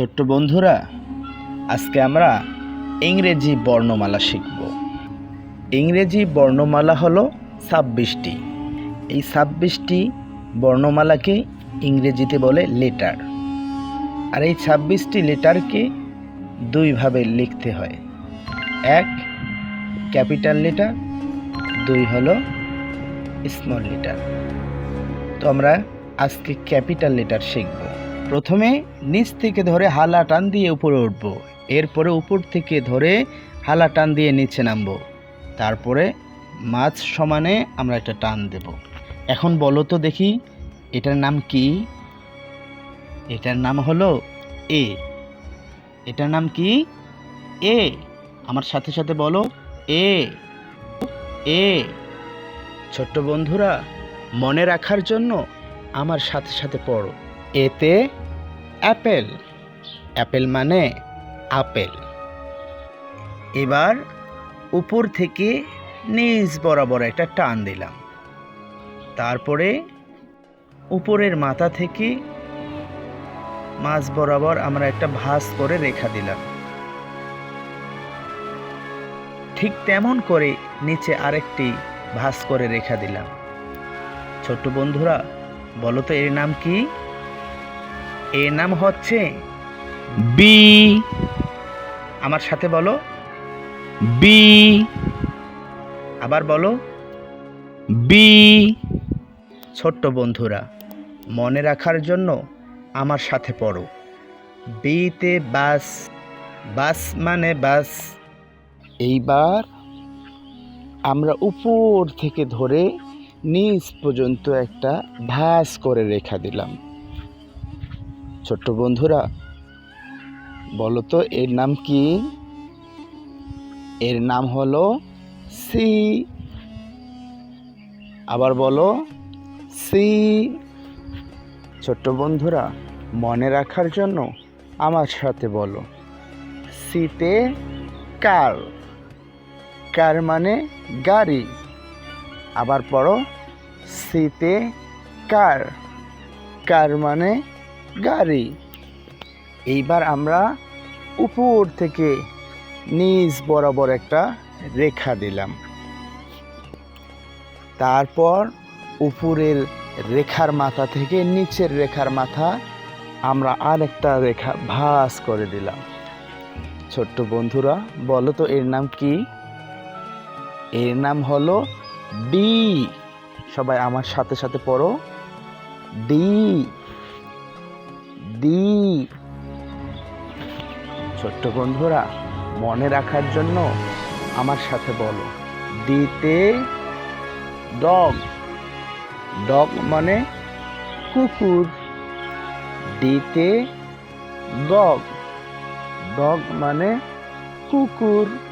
ছোট্ট বন্ধুরা, আজকে আমরা ইংরেজি বর্ণমালা শিখব। ইংরেজি বর্ণমালা হলো ছাব্বিশটি। এই ছাব্বিশটি বর্ণমালাকে ইংরেজিতে বলে লেটার। আর এই ছাব্বিশটি লেটারকে দুইভাবে লিখতে হয়। এক, ক্যাপিটাল লেটার, দুই হলো স্মল লেটার। তো আমরা আজকে ক্যাপিটাল লেটার শিখব। প্রথমে নিচ থেকে ধরে হালা টান দিয়ে উপরে উঠব। এরপরে উপর থেকে ধরে হালা টান দিয়ে নিচে নামবো। তারপরে মাছ সমানে আমরা একটা টান দেব। এখন বলো তো দেখি, এটার নাম কি? এটার নাম হলো এ। এটার নাম কি? এ। আমার সাথে সাথে বলো, এ। এ। ছোট্ট বন্ধুরা, মনে রাখার জন্য আমার সাথে সাথে পড়ো। এতে অ্যাপেল। অ্যাপেল মানে আপেল। এবার উপর থেকে নিচ বরাবর একটা টান দিলাম। তারপরে উপরের মাথা থেকে মাছ বরাবর আমরা একটা ভাঁজ করে রেখা দিলাম। ঠিক তেমন করে নিচে আরেকটি ভাঁজ করে রেখা দিলাম। ছোট্ট বন্ধুরা, বলো তো এর নাম কি? এর নাম হচ্ছে বি আমার সাথে বলো। বি আবার বলো। বি ছোট্ট বন্ধুরা মনে রাখার জন্য আমার সাথে পড়ো। বিতে বাস বাস মানে বাস। এইবার আমরা উপর থেকে ধরে নিচ পর্যন্ত একটা ভাস করে রেখা দিলাম। ছোট্ট বন্ধুরা, বলো তো এর নাম কি? এর নাম হলো সি। আবার বলো, সি। ছোট্ট বন্ধুরা, মনে রাখার জন্য আমার সাথে বলো। সিতে কার? কার মানে গাড়ি? আবার পড়ো, সিতে কার? কার মানে গাড়ি। এইবার আমরা উপর থেকে নিচ বরাবর একটা রেখা দিলাম। তারপর উপরের রেখার মাথা থেকে নিচের রেখার মাথা আমরা আরেকটা রেখা ভাঁজ করে দিলাম। ছোট্ট বন্ধুরা, বলো তো এর নাম কি? এর নাম হলো ডি। সবাই আমার সাথে সাথে পড়ো। ডি। ডি ছোট্ট বন্ধুরা, মনে রাখার জন্য আমার সাথে বলো। ডিতে ডগ। ডগ মানে কুকুর। ডিতে ডগ। ডগ মানে কুকুর।